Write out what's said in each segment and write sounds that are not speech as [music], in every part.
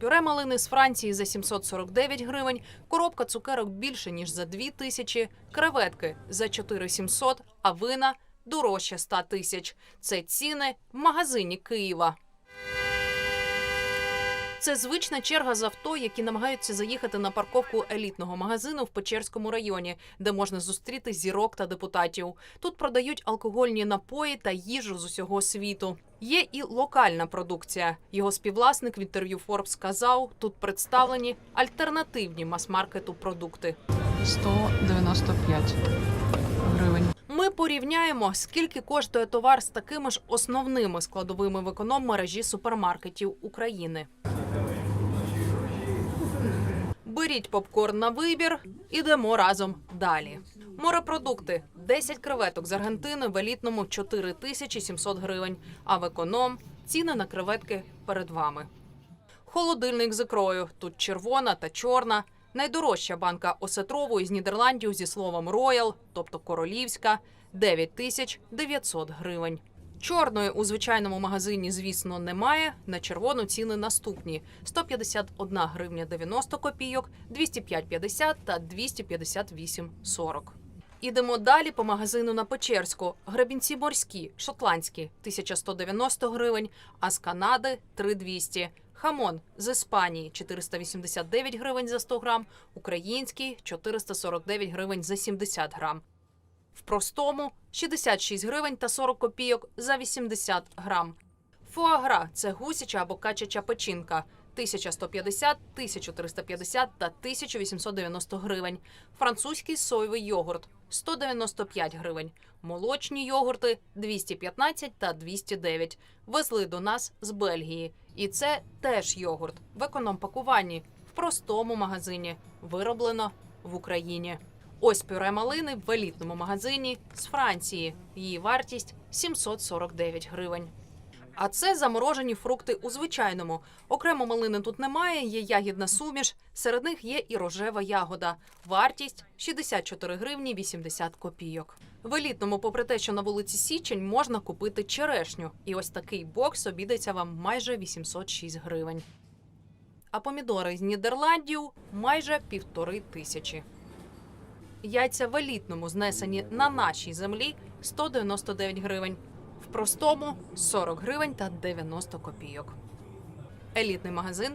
Пюре малини з Франції за 749 гривень, коробка цукерок більше ніж за 2 тисячі, креветки за 4700, а вина дорожче 100 тисяч. Це ціни в магазині Києва. Це звична черга з авто, які намагаються заїхати на парковку елітного магазину в Печерському районі, де можна зустріти зірок та депутатів. Тут продають алкогольні напої та їжу з усього світу. Є і локальна продукція. Його співвласник в інтерв'ю Forbes сказав, тут представлені альтернативні мас-маркету продукти. 195 гривень. Ми порівняємо, скільки коштує товар з такими ж основними складовими в економ мережі супермаркетів України. Беріть попкорн на вибір, ідемо разом далі. Морепродукти 10 креветок з Аргентини в елітному 4700 гривень, а в економ ціни на креветки перед вами. Холодильник з ікрою. Тут червона та чорна. Найдорожча банка осетрової з Нідерландів зі словом Royal, тобто королівська, 9900 гривень. Чорної у звичайному магазині, звісно, немає. На червону ціни наступні: 151 гривня 90 копійок, 205,50 та 258,40. Ідемо далі по магазину на Печерську. Гребінці морські, шотландські 1190 гривень, а з Канади 3200. Хамон з Іспанії 489 гривень за 100 грам, український 449 гривень за 70 грам. В простому 66 гривень та 40 копійок за 80 грам. Фуагра це гусяча або качача печінка 1150, 1350 та 1890 гривень. Французький соєвий йогурт 195 гривень. Молочні йогурти 215 та 209. Везли до нас з Бельгії. І це теж йогурт в економ-пакуванні в простому магазині. Вироблено в Україні. Ось пюре малини в елітному магазині з Франції. Її вартість 749 гривень. А це заморожені фрукти у звичайному. Окремо малини тут немає, є ягідна суміш. Серед них є і рожева ягода. Вартість 64 гривні 80 копійок. В елітному, попри те, що на вулиці Січень можна купити черешню. І ось такий бокс обійдеться вам майже 806 гривень. А помідори з Нідерландів майже півтори тисячі. Яйця в елітному знесені на нашій землі 199 гривень. В простому 40 гривень та 90 копійок. Елітний магазин.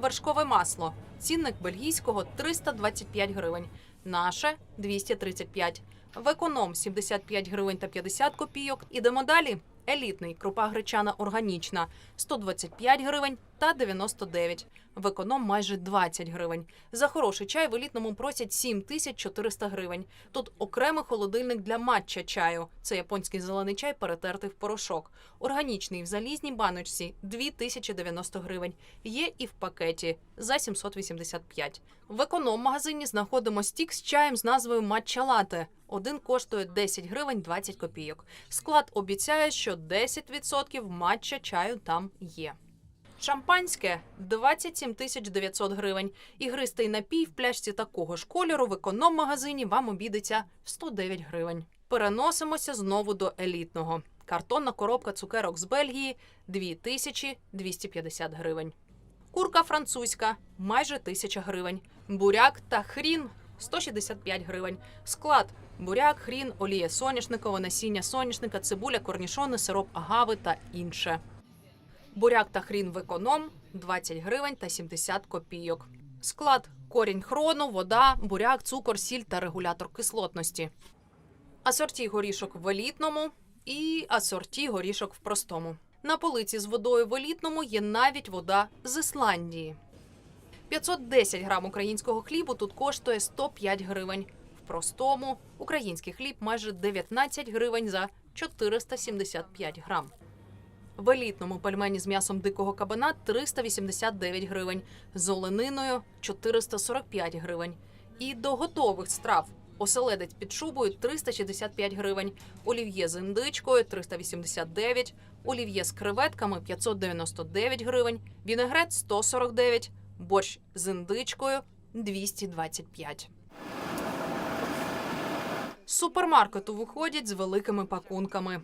Вершкове масло. Цінник бельгійського 325 гривень. Наше 235. В економ 75 гривень та 50 копійок. Ідемо далі. Елітний крупа гречана органічна 125 гривень та 99. В економ майже 20 гривень. За хороший чай в елітному просять 7400 гривень. Тут окремий холодильник для матча чаю. Це японський зелений чай, перетертий в порошок. Органічний в залізній баночці 2090 гривень. Є і в пакеті за 785. В економ-магазині знаходимо стік з чаєм з назвою матча лате. Один коштує 10 гривень 20 копійок. Склад обіцяє, що 10% матча чаю там є. Шампанське 27 тисяч 900 гривень. Ігристий напій в пляшці такого ж кольору в економ-магазині вам обійдеться в 109 гривень. Переносимося знову до елітного. Картонна коробка цукерок з Бельгії 2250 гривень. Курка французька майже 1000 гривень. Буряк та хрін 165 гривень. Склад буряк, хрін, олія соняшникова, насіння соняшника, цибуля, корнішони, сироп агави та інше. Буряк та хрін в економ 20 гривень та 70 копійок. Склад корінь хрону, вода, буряк, цукор, сіль та регулятор кислотності. Асорті горішок в елітному і асорті горішок в простому. На полиці з водою в елітному є навіть вода з Ісландії. 510 грам українського хлібу тут коштує 105 гривень. В простому український хліб майже 19 гривень за 475 грам. В елітному пельмені з м'ясом дикого кабана 389 гривень, з олениною 445 гривень. І до готових страв оселедець під шубою 365 гривень, олів'є з індичкою 389, олів'є з креветками 599 гривень, вінегрет 149, борщ з індичкою 225. З супермаркету виходять з великими пакунками.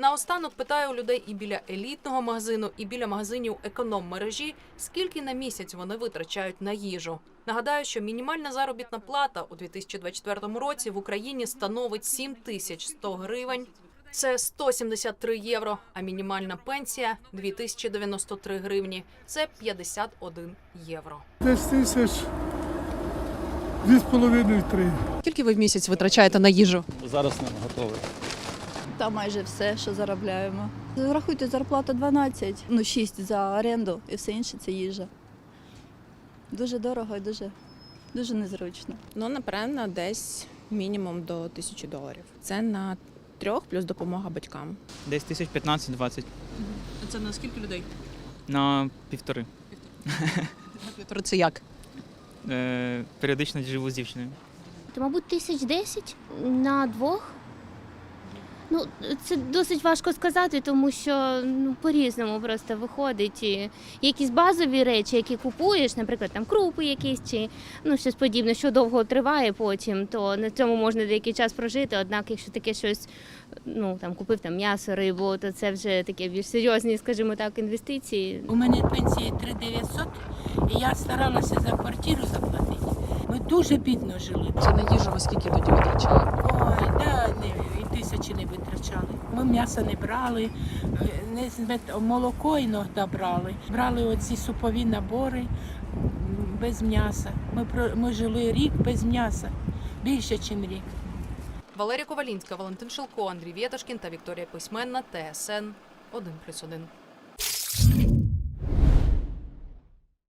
Наостанок питаю у людей і біля елітного магазину, і біля магазинів економ-мережі, скільки на місяць вони витрачають на їжу. Нагадаю, що мінімальна заробітна плата у 2024 році в Україні становить 7100 гривень. Це 173 євро, а мінімальна пенсія 2093 гривні. Це 51 євро. Десь тисяч дві з половиною три. Скільки ви в місяць витрачаєте на їжу? Зараз не готовий. Та майже все, що заробляємо. Рахуйте, зарплата 12, ну 6 за оренду і все інше це їжа. Дуже дорого і дуже, дуже незручно. Ну, напевно, десь мінімум до тисячі доларів. Це на трьох плюс допомога батькам. Десь тисяч 15-20 Це на скільки людей? [laughs] на півтори. Це як? Е, періодично живу з дівчиною. То, мабуть, тисяч десять на двох. Ну, це досить важко сказати, тому що ну, по-різному просто виходить. І якісь базові речі, які купуєш, наприклад, там крупи якісь чи ну, щось подібне, що довго триває потім, то на цьому можна деякий час прожити. Однак, якщо таке щось, ну там купив там м'ясо, рибу, то це вже таке більш серйозні, скажімо так, інвестиції. У мене пенсія 3900, і я старалася за квартиру заплатити. Ми дуже бідно жили. Це на їжу ви скільки тоді витрачали? Тисячі не витрачали. Ми м'яса не брали, не молоко іноді брали. Брали оці супові набори без м'яса. Ми, ми жили рік без м'яса, більше, ніж рік. Валерія Ковалінська, Валентин Шилко, Андрій Вєташкін та Вікторія Письменна. ТСН 1+,1.